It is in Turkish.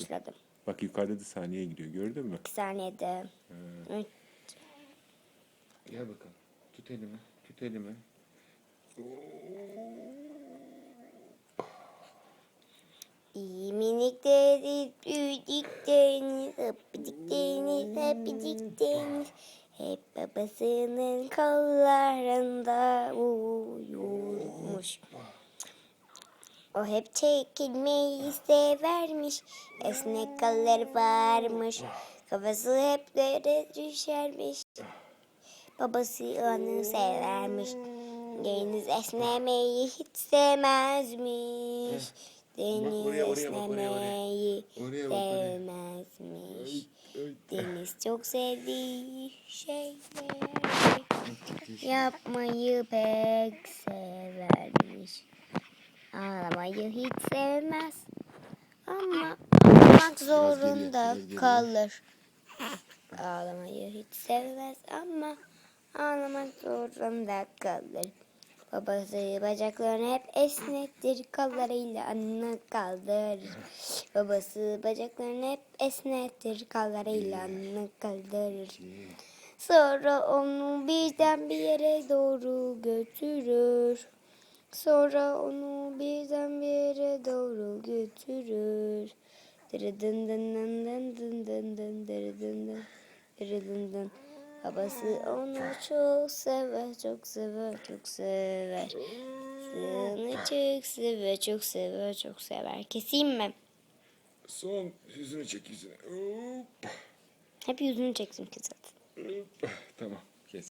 Başladım. Bak yukarıda da saniye gidiyor gördün mü? Bir saniyede. Üç. Gel bakalım. Tut elimi. Tut elimi. İyi minik deniz, büyüdük deniz, öpücük deniz, öpücük deniz. Hep babasının kollarında uyurmuş. O hep çekilmeyi severmiş, esnek kolları varmış. Kafası hep yere düşermiş. Babası onu severmiş. Deniz esnemeyi hiç sevmezmiş. Deniz oraya oraya, esnemeyi Oraya bak, oraya. sevmezmiş. Deniz çok sevdiği şeyler yapmayı pek severmiş. Ağlamayı hiç sevmez. Ama ağlamak zorunda kalır. Ağlamayı hiç sevmez ama ağlamak zorunda kalır. Babası bacaklarını hep esnettir, kollarıyla anını kaldırır. Babası bacaklarını hep esnettir, kollarıyla anını kaldırır. Sonra onu birden bir yere doğru götürür. Sonra onu birden bir yere doğru götürür. Dırıdın dın dın dın dın dın dın dırıdın dın dırıdın dın. Babası onu çok sever, çok sever, çok sever. Seni çok sever, çok sever, çok sever. Keseyim mi? Son yüzünü çek yüzünü. Hop. Hep yüzünü çeksin ki zaten. Hop. Tamam.